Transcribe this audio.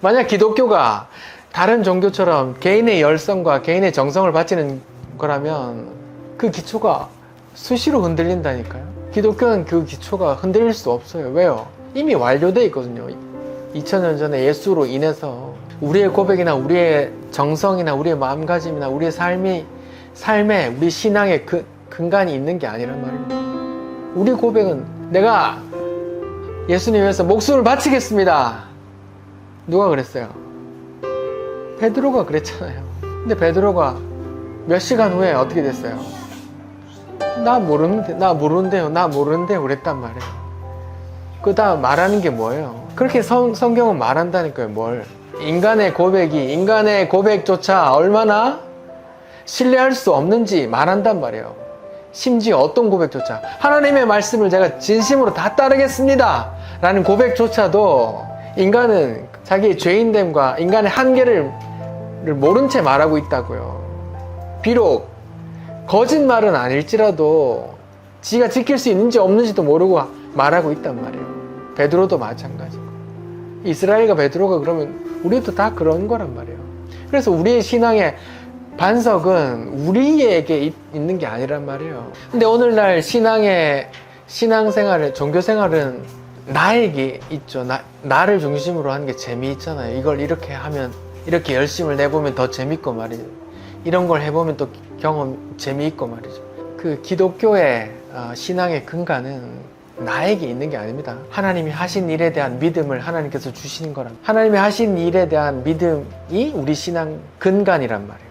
만약 기독교가 다른 종교처럼 개인의 열성과 개인의 정성을 바치는 거라면 그 기초가 수시로 흔들린다니까요. 기독교는 그 기초가 흔들릴 수 없어요. 왜요? 이미 완료되어 있거든요. 2000년 전에 예수로 인해서 우리의 고백이나 우리의 정성이나 우리의 마음가짐이나 우리의 삶이 삶에 우리 신앙의 그, 근간이 있는 게 아니란 말입니다. 우리 고백은 내가 예수님 위해서 목숨을 바치겠습니다. 누가 그랬어요? 베드로가 그랬잖아요. 근데 베드로가 몇 시간 후에 어떻게 됐어요? 나 모르는데, 나 모르는데요, 나 모르는데요, 그랬단 말이에요. 그 다음 말하는 게 뭐예요? 그렇게 성, 성경은 말한다니까요, 뭘. 인간의 고백이, 인간의 고백조차 얼마나 신뢰할 수 없는지 말한단 말이에요. 심지어 어떤 고백조차. 하나님의 말씀을 제가 진심으로 다 따르겠습니다. 라는 고백조차도 인간은 자기의 죄인됨과 인간의 한계를 모른 채 말하고 있다고요. 비록 거짓말은 아닐지라도 지가 지킬 수 있는지 없는지도 모르고 말하고 있단 말이에요. 베드로도 마찬가지고. 이스라엘과 베드로가 그러면 우리도 다 그런 거란 말이에요. 그래서 우리의 신앙의 반석은 우리에게 있- 있는 게 아니란 말이에요. 근데 오늘날 신앙의 신앙생활을 종교생활은 나에게 있죠. 나, 나를 중심으로 하는 게 재미있잖아요. 이걸 이렇게 하면 이렇게 열심을 내보면 더 재밌고 말이죠. 이런 걸 해보면 또 경험 재미있고 말이죠. 그 기독교의 어, 신앙의 근간은 나에게 있는 게 아닙니다. 하나님이 하신 일에 대한 믿음을 하나님께서 주시는 거란. 하나님이 하신 일에 대한 믿음이 우리 신앙 근간이란 말이에요.